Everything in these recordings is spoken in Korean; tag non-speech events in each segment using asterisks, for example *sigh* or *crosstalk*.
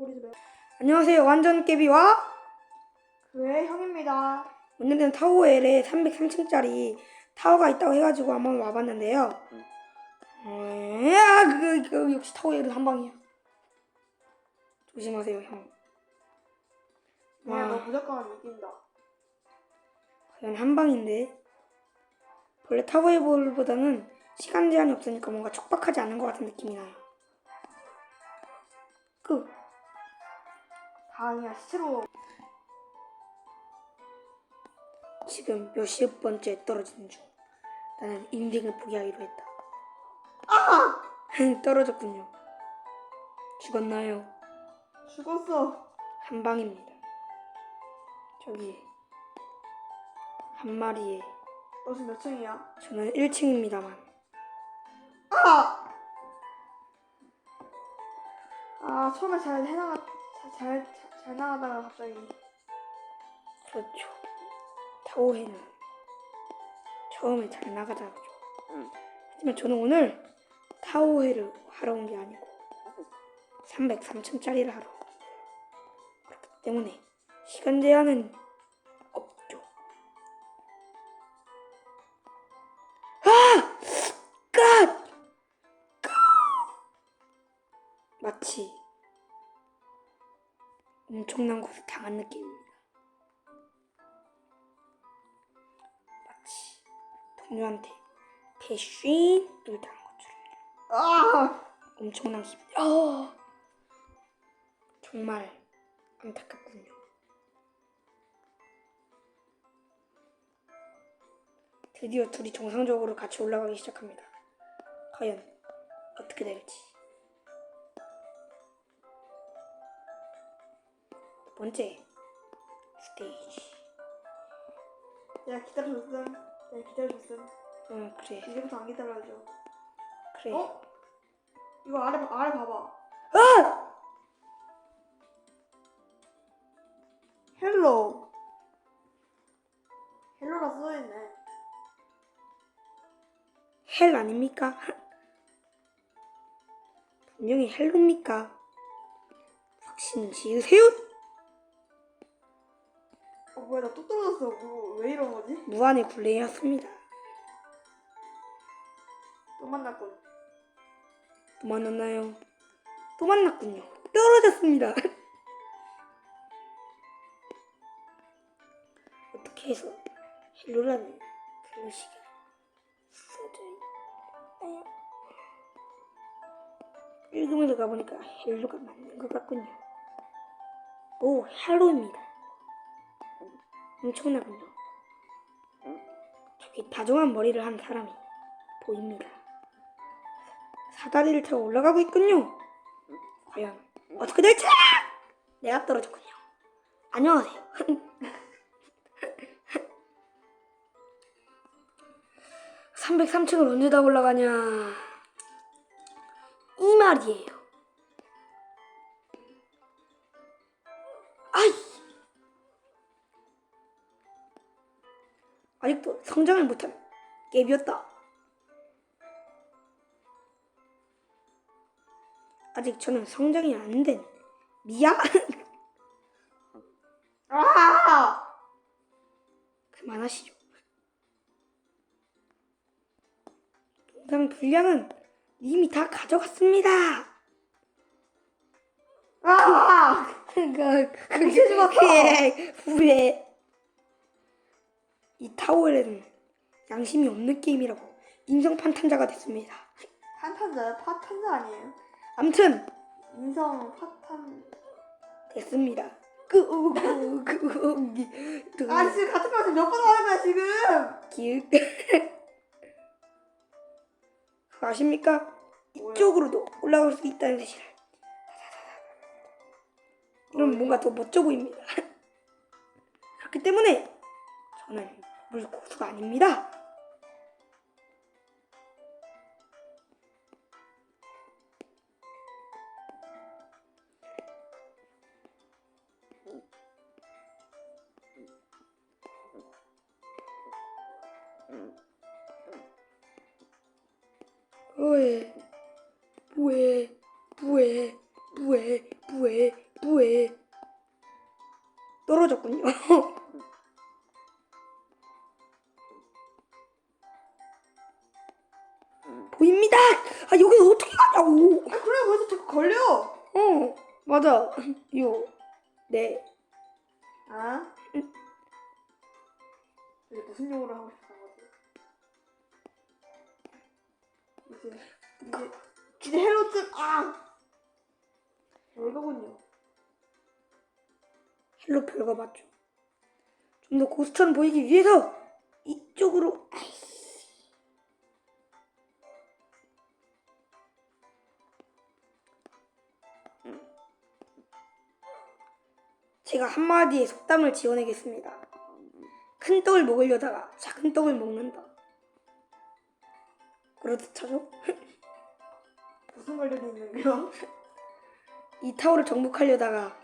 욕을리지 마. 안녕하세요. 완전 깨비와 그의 형입니다. 오늘은 타워엘에 303층짜리 타워가 있다고 해가지고 한번 와봤는데요. 음, 아, 그, 그, 역시 타워엘은 한 방이야. 조심하세요, 형. 너 와, 무조건 이긴다. 과연 한 방인데. 원래 타워엘볼보다는 시간 제한이 없으니까 뭔가 촉박하지 않은 것 같은 느낌이 나요. 다 그냥 시체로 지금 몇십 번째 떨어지는 중. 나는 인생을 포기하기로 했다. 아! 떨어졌군요. 죽었나요? 죽었어. 한 방입니다. 저기 한 마리에 너 지금 몇 층이야? 저는 1층입니다만 아! 아 처음에 잘 해나가 잘, 잘, 잘, 잘 나가다가 갑자기 그렇죠. 타오해는 처음에 잘 나가다가죠. 하지만 저는 오늘 타오해를 하러 온 게 아니고 303층짜리를 하러. 그렇기 때문에 시간 제한은 없죠. 아! 갓! 갓! 마치 엄청난 것을 당한 느낌입니다. 마치 동료한테 배신을 당한 것처럼 아! 엄청난 기분. 어! 정말 안타깝군요. 드디어 둘이 정상적으로 같이 올라가기 시작합니다. 과연 어떻게 될지. 번째 스테이지. 내가 기다려줬음. 내가 기다려줬음. 응 그래 이제부터 안 기다려줘. 그래. 어? 이거 아래 봐- 아래 봐봐. 아! 헬로. 헬로라 써있네. 헬 아닙니까? 분명히 헬로입니까? 확신 지으세요. 어 뭐야 나 또 떨어졌어. 뭐, 왜 이런 거지? 무한의 굴레였습니다. 또 만났군. 또 만났나요? 또 만났군요. 떨어졌습니다. *laughs* 어떻게 해서 헬로라는 글씨가 써져 있나요? 읽으면서 가보니까 헬로가 맞는 것 같군요. 오, 헬로입니다. 엄청나군요. 저기 다정한 머리를 한 사람이 보입니다. 사다리를 타고 올라가고 있군요. 과연 어떻게 될지 내가 떨어졌군요. 안녕하세요. *laughs* (303층을) 언제 다 올라가냐 이 말이에요 아직도 성장을 못한 게임이었다 아직 저는 성장이 안 된 미야? 아! 그만하시죠. 동상 분량은 이미 다 가져갔습니다. 아! 죽었어. 후회 후회. 이 타워에는 양심이 없는 게임이라고 인성 판탄자가 됐습니다. 판탄자야? 파탄자 아니에요? 암튼 인성 파탄. 됐습니다. 그, 그, 그, 그, 그, 아 지금 같은 말 지금 몇번 하는 거야 지금? *laughs* 그거 아십니까? 이쪽으로도 올라갈 수 있다는 사실을. 그럼 뭔가 더 멋져 보입니다. *laughs* 그렇기 때문에 저는 물고수가 아닙니다. 뭐해? 뭐해? 뭐해? 뭐해? 뭐해 뭐해 떨어졌군요. *laughs* 맞아. *laughs* 요 네. 아? 이게 무슨 용어를 하고 싶은 거지? 이제 이제 이제 헬로쯤 아 이거군요. 헬로 별거 맞죠. 좀 더 고수처럼 보이기 위해서 이쪽으로 아이 제가 한마디에 속담을 지어내겠습니다. 큰 떡을 먹으려다가 작은 떡을 먹는다. 그렇듯 하죠? *laughs* 무슨 관련이 있는 거야? *laughs* 이 타워를 정복하려다가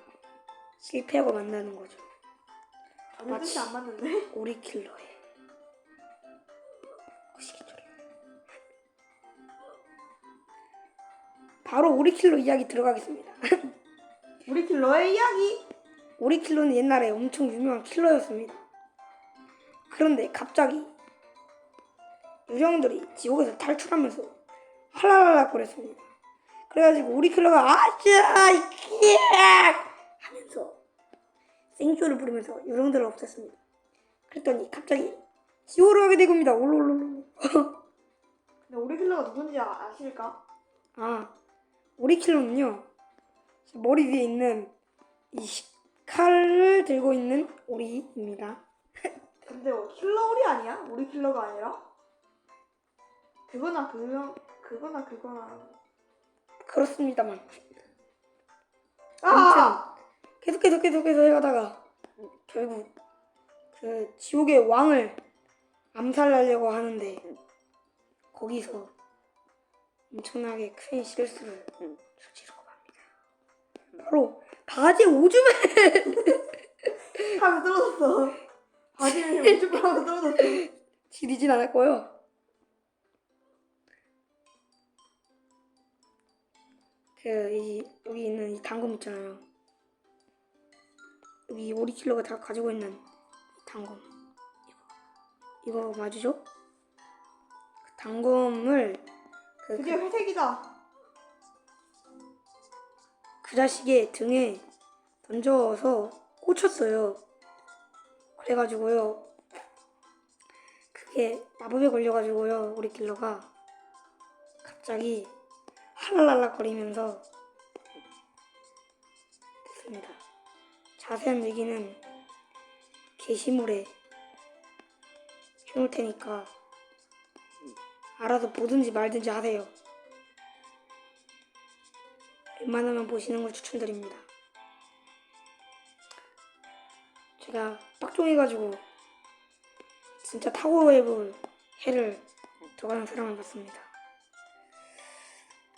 실패하고 만나는 거죠. 전혀 뜻이 안 맞는데? *laughs* 오리 킬러의. 바로 오리 킬러 이야기 들어가겠습니다. 우리 킬러의 이야기. 오리 킬러는 옛날에 엄청 유명한 킬러였습니다. 그런데 갑자기 유령들이 지옥에서 탈출하면서 할랄랄라 거렸습니다. 그래가지고 오리 킬러가 아짜 이끼야 하면서 생쇼를 부르면서 유령들을 없앴습니다. 그랬더니 갑자기 지옥으로 가게 된 겁니다. 올롤롤롤. 근데 우리 킬러가 누군지 아, 아실까? 아, 오리 킬러는요. 머리 위에 있는 이 시- 칼을 들고 있는 오리입니다. *laughs* 근데 뭐 킬러 우리 아니야? 우리 킬러가 아니라? 그거나 그거 그거나 그거나. 그렇습니다만. 아! 아무튼 계속해서 계속해서 해가다가 결국 그 지옥의 왕을 암살하려고 하는데 거기서 엄청나게 큰 실수를 저지르고 맙니다. 바로 바지 오줌을 하면 *laughs* 떨어졌어. 바지는 우주불 하면 떨어졌어. 지리진 않았고요. 그 이 여기 있는 이 단검 있잖아요. 여기 오리 킬러가 다 가지고 있는 이 단검 이거 이거 맞으죠? 그 단검을 그, 드디어 회색이다. 그 자식의 등에 던져서 꽂혔어요. 그래가지고요. 그게 마법에 걸려가지고요. 우리 킬러가 갑자기 할랄랄라 거리면서 됐습니다. 자세한 얘기는 게시물에 해놓을 테니까 알아서 보든지 말든지 하세요. 웬만하면 보시는 걸 추천드립니다. 제가 빡종해가지고 진짜 타워웨브 해를 들어가는 사람을 봤습니다.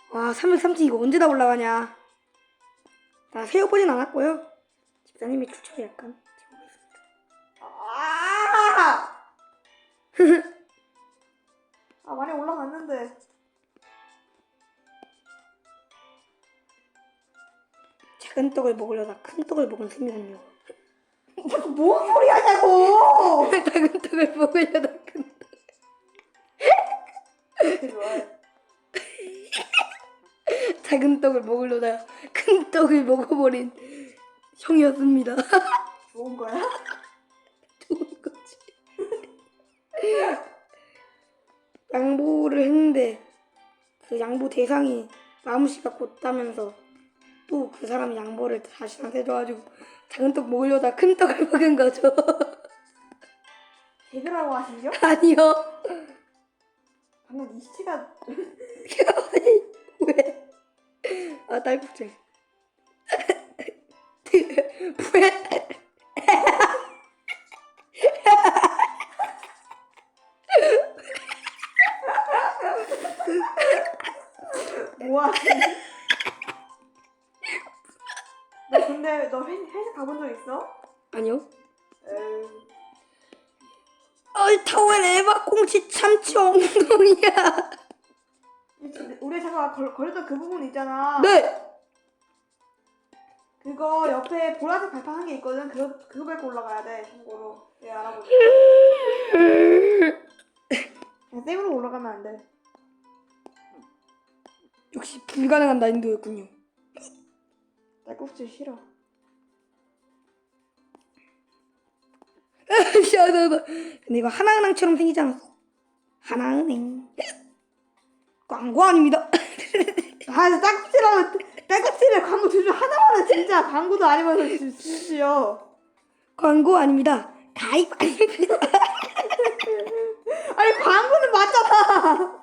와 330 이거 언제 다 올라가냐? 나 세워보진 않았고요. 집사님이 추천을 약간 지고 있습니다. 아! *laughs* 아 많이 올라갔는데. 작은 떡을 먹으려다 큰 떡을 먹은 셈이군요. 자꾸 뭔 소리 하냐고! *laughs* 작은 떡을 먹으려다 큰 떡. 작은 떡을 먹으려다 큰 떡을 먹어버린 형이었습니다. *laughs* 좋은 거야? 좋은 거지. 양보를 했는데 그 양보 대상이 마무씨가 곧다면서 또 그 사람이 양보를 다시 나한테 줘가지고 작은 떡 먹으려다 큰 떡을 *laughs* 먹은 거죠. 개그라고 하시죠? *laughs* 아니요. 방금 이 시체가 *laughs* 왜? 아 딸꾹질. 왜? 뭐야? 근데 너 회, 회식 가본 적 있어? 아니요. 에이, 어이 타월 에바 꽁치 참치 엉덩이야. 우리 잠깐 걸, 걸렸던 그 부분 있잖아. 네. 그거 옆에 보라색 발판 한 개 있거든. 그거 그거 밟고 올라가야 돼. 참고로. 내가 알아보고. 그냥 생으로 올라가면 안 돼. 역시 불가능한 난이도였군요. 딸꾹질 싫어. *laughs* 시원하다. 근데 이거 하나은행처럼 생기지 않았어? 하나은행. 광고 아닙니다. 아, 딸꾹질하면 딸꾹질에 광고 둘중 하나만은 진짜 광고도 아니면서 주- 주시오. 광고 아닙니다. 가입 아닙니다. 아니 광고는 맞잖아.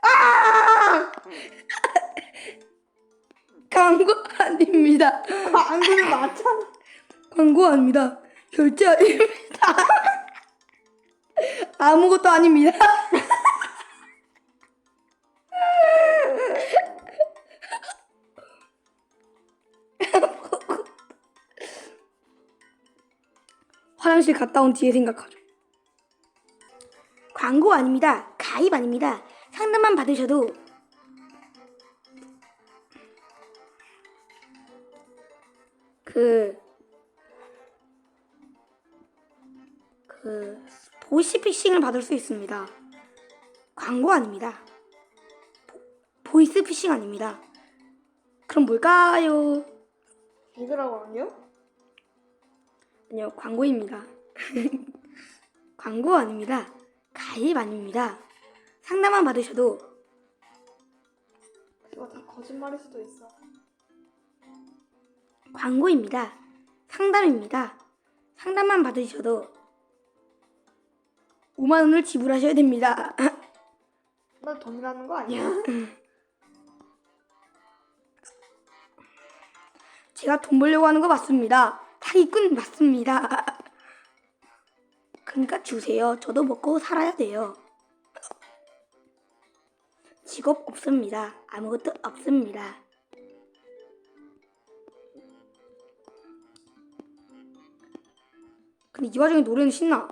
아! *laughs* 광고 아닙니다. 광고는 맞잖아. 광고 아닙니다. 결제 아닙니다. 아무것도 아닙니다. *laughs* 화장실 갔다 온 뒤에 생각하죠. 광고 아닙니다. 가입 아닙니다. 상담만 받으셔도 그, 그, 보이스피싱을 받을 수 있습니다. 광고 아닙니다. 보, 보이스피싱 아닙니다. 그럼 뭘까요? 이거라고 아니요? 아니요, 광고입니다. *laughs* 광고 아닙니다. 가입 아닙니다. 상담만 받으셔도 이거 다 거짓말일 수도 있어. 광고입니다. 상담입니다. 상담만 받으셔도 5만 원을 지불하셔야 됩니다. *laughs* 나 돈이라는 거 아니야? *laughs* 제가 돈 벌려고 하는 거 맞습니다. 사기꾼 맞습니다. *laughs* 그러니까 주세요. 저도 먹고 살아야 돼요. 직업 없습니다. 아무것도 없습니다. 근데 이 와중에 노래는 신나.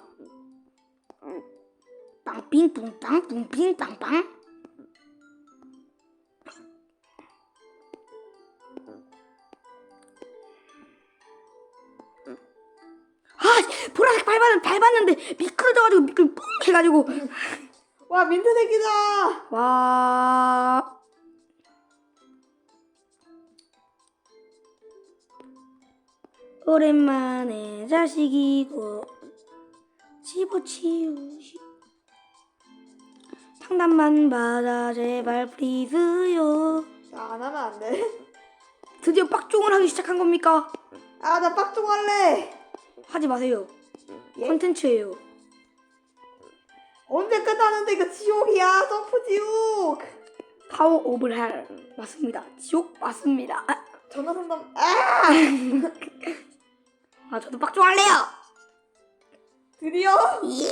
빵삥 뿡빵 뿡삥 빵빵. 아 보라색 밟았, 밟았는데 미끄러져가지고 미끌 뿡 해가지고 와 민트색이다. 와 오랜만에 자식이고 집어치우시 상담만 받아 제발 플리즈요 나안 하면 안 돼. 드디어 빡종을 하기 시작한 겁니까? 아 나 빡종 할래. 하지 마세요 예? 콘텐츠예요 언제 끝나는데 이거 지옥이야. 점프 지옥. 파워 오브 헬 맞습니다 지옥 맞습니다 아, 전화 상담. 아 *laughs* 아 저도 빡종 할래요 드디어. 예